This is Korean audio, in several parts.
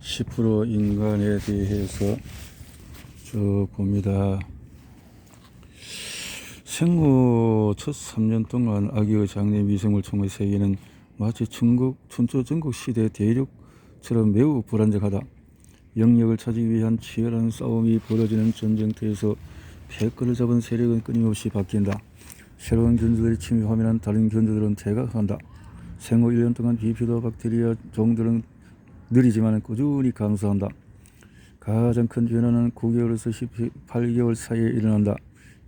10% 인간에 대해서 쭉 봅니다. 생후 첫 3년 동안 아기의 장내 미생물 총의 세계는 마치 중국 춘추 전국 시대 대륙처럼 매우 불안정하다. 영역을 차지하기 위한 치열한 싸움이 벌어지는 전쟁터에서 패권을 잡은 세력은 끊임없이 바뀐다. 새로운 견주들이 침입하면 다른 견주들은 퇴각한다. 생후 1년 동안 비피도 박테리아 종들은 느리지만 꾸준히 감소한다. 가장 큰 변화는 9개월에서 18개월 사이에 일어난다.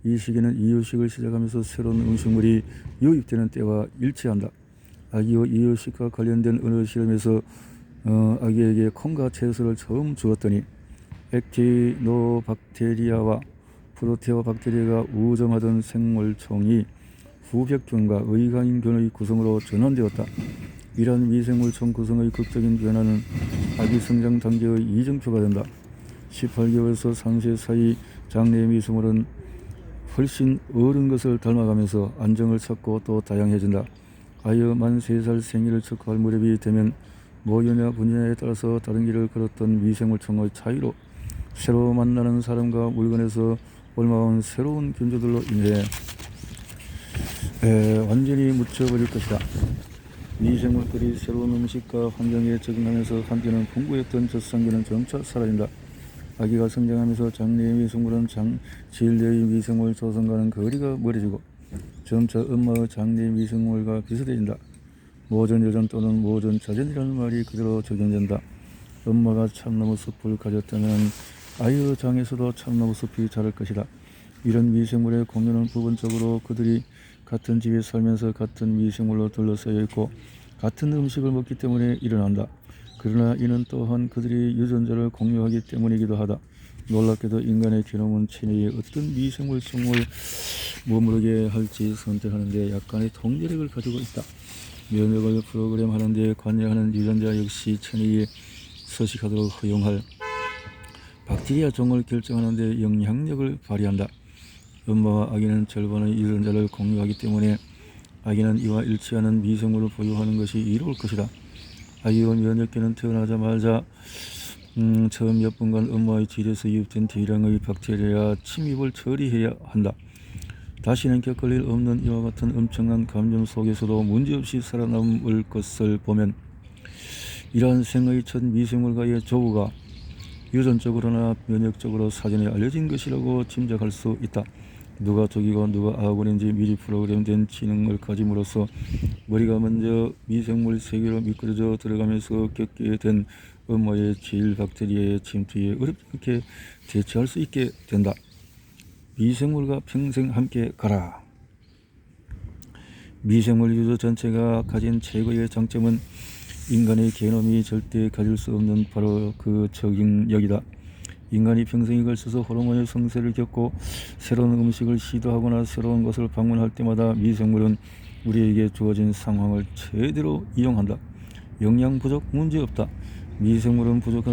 이 시기는 이유식을 시작하면서 새로운 음식물이 유입되는 때와 일치한다. 아기의 이유식과 관련된 어느 실험에서 어, 아기에게 콩과 채소를 처음 주었더니 액티노박테리아와 프로테오박테리아가 우정하던 생물총이 후백균과 의강균의 구성으로 전환되었다. 이러한 미생물총 구성의 극적인 변화는 아기 성장 단계의 이정표가 된다. 18개월에서 3세 사이 장내 미생물은 훨씬 어른 것을 닮아가면서 안정을 찾고 또 다양해진다. 아이의 만 3살 생일을 축하할 무렵이 되면 모유냐 분야에 따라서 다른 길을 걸었던 미생물총의 차이로 새로 만나는 사람과 물건에서 올라온 새로운 견주들로 인해 에, 완전히 묻혀버릴 것이다. 미생물들이 새로운 음식과 환경에 적응하면서 한때는 풍부했던 젖산기는 점차 사라진다. 아기가 성장하면서 장내의 미생물은 장, 질내의 미생물 조성과는 거리가 멀어지고 점차 엄마의 장내 미생물과 비슷해진다. 모전 여전 또는 모전 자전이라는 말이 그대로 적용된다. 엄마가 참나무 숲을 가졌다면 아이의 장에서도 참나무 숲이 자랄 것이다. 이런 미생물의 공유는 부분적으로 그들이 같은 집에 살면서 같은 미생물로 둘러싸여 있고 같은 음식을 먹기 때문에 일어난다. 그러나 이는 또한 그들이 유전자를 공유하기 때문이기도 하다. 놀랍게도 인간의 기놈은 체내에 어떤 미생물성을 머무르게 할지 선택하는데 약간의 통제력을 가지고 있다. 면역을 프로그램하는 데 관여하는 유전자 역시 체내에 서식하도록 허용할 박테리아 종을 결정하는 데 영향력을 발휘한다. 엄마와 아기는 절반의 유전자를 공유하기 때문에 아기는 이와 일치하는 미생물을 보유하는 것이 이로울 것이다. 아기의 면역계는 태어나자마자 음, 처음 몇 분간 엄마의 질에서 유입된 대량의 박테리아 침입을 처리해야 한다. 다시는 겪을 일 없는 이와 같은 엄청난 감염 속에서도 문제없이 살아남을 것을 보면 이러한 생의 첫 미생물과의 조우가 유전적으로나 면역적으로 사전에 알려진 것이라고 짐작할 수 있다. 누가 적이고 누가 아군인지 미리 프로그램된 지능을 가짐으로써 머리가 먼저 미생물 세계로 미끄러져 들어가면서 겪게 된 엄마의 질 박테리아의 침투에 어렵지 않게 대처할 수 있게 된다. 미생물과 평생 함께 가라. 미생물 유저 전체가 가진 최고의 장점은 인간의 개놈이 절대 가질 수 없는 바로 그 적응력이다. 인간이 평생에 걸쳐서 호르몬의 성세를 겪고 새로운 음식을 시도하거나 새로운 것을 방문할 때마다 미생물은 우리에게 주어진 상황을 제대로 이용한다. 영양 부족 문제 없다. 미생물은 부족한